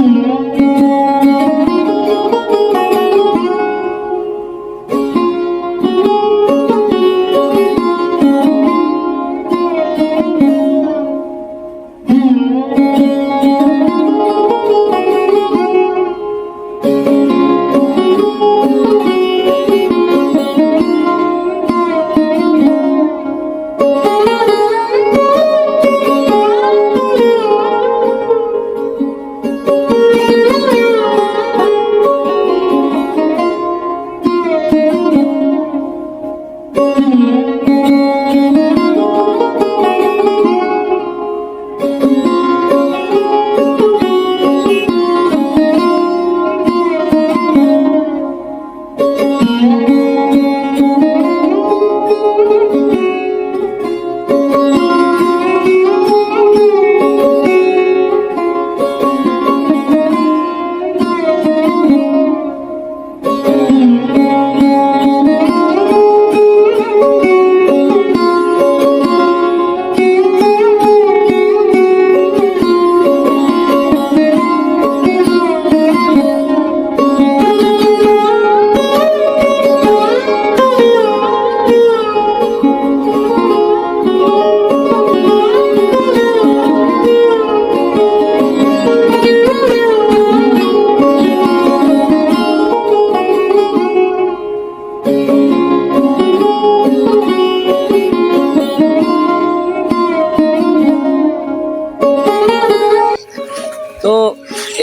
তো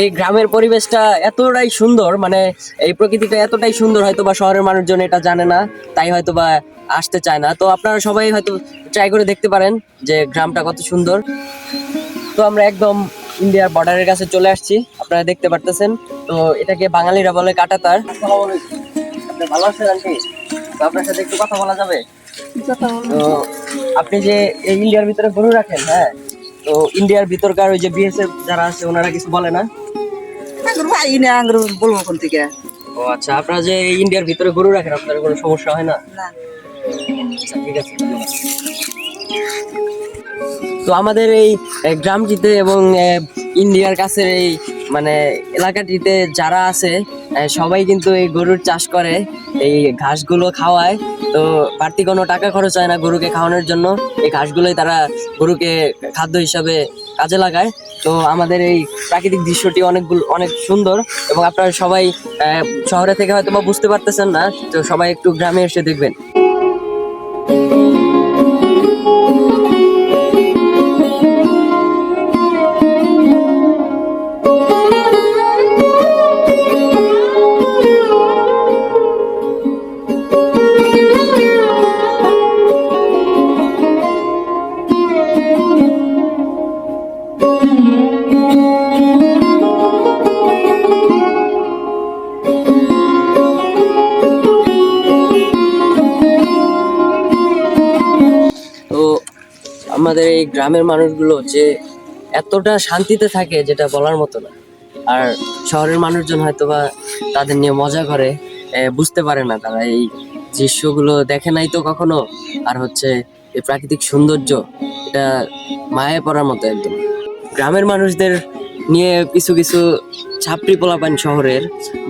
এই গ্রামের পরিবেশটা এতটাই সুন্দর মানে এই প্রকৃতিটা এতটাই সুন্দর হয়তো বা শহরের মানুষজন এটা জানে না তাই হয়তো বা আসতে চায় না। তো আপনারা সবাই হয়তো ট্রাই করে দেখতে পারেন যে গ্রামটা কত সুন্দর। তো আমরা একদম ইন্ডিয়ার বর্ডারের কাছে চলে আসছি আপনারা দেখতে পারতেছেন। তো এটাকে বাঙালিরা বলে কাটাতার। আপনি ভালো আছেন আন্টি? তো আপনার সাথে একটু কথা বলা যাবে? তো আপনি যে এই ইন্ডিয়ার ভিতরে গরু রাখেন হ্যাঁ তো ইন্ডিয়ার ভিতরকার ওই যে বিএসএফ যারা আছে ওনারা কিছু বলে না? ভাই না আঙ্গুর বলব কোন থেকে? ও আচ্ছা আপনারা যে ইন্ডিয়ার ভিতরে গরু রাখেন আপনার কোনো সমস্যা হয় না? আচ্ছা ঠিক আছে তো আমাদের এই গ্রামটিতে এবং ইন্ডিয়ার কাছের এই মানে এলাকাটিতে যারা আছে সবাই কিন্তু এই গরুর চাষ করে, এই ঘাসগুলো খাওয়ায়। তো বাড়তি কোনো টাকা খরচ হয় না গরুকে খাওয়ানোর জন্য। এই ঘাসগুলোই তারা গরুকে খাদ্য হিসাবে কাজে লাগায়। তো আমাদের এই প্রাকৃতিক দৃশ্যটি অনেকগুলো, অনেক সুন্দর এবং আপনারা সবাই শহরে থেকে হয়তো বা বুঝতে পারতেছেন না, তো সবাই একটু গ্রামে এসে দেখবেন। আমাদের এই গ্রামের মানুষগুলো যে এতটা শান্তিতে থাকে যেটা বলার মতো না। আর শহরের মানুষজন হয়তো বা তাদের নিয়ে মজা করে বুঝতে পারে না তারা এই দৃশ্যগুলো দেখে নাই তো কখনো। আর হচ্ছে এই প্রাকৃতিক সৌন্দর্য, এটা মায়ে পড়ার মতো একদম। গ্রামের মানুষদের নিয়ে কিছু কিছু ছাপড়ি পোলাপান শহরের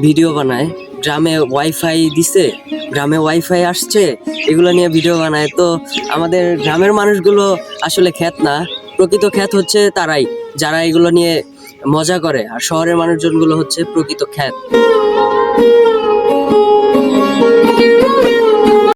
ভিডিও বানায়। গ্রামে ওয়াইফাই দিছে, গ্রামে ওয়াইফাই আসছে, এগুলো নিয়ে ভিডিও বানায়। তো আমাদের গ্রামের মানুষগুলো আসলে খ্যাত না, প্রকৃত খ্যাত হচ্ছে তারাই, যারা এগুলো নিয়ে মজা করে। আর শহরের মানুষজনগুলো হচ্ছে প্রকৃত খ্যাত।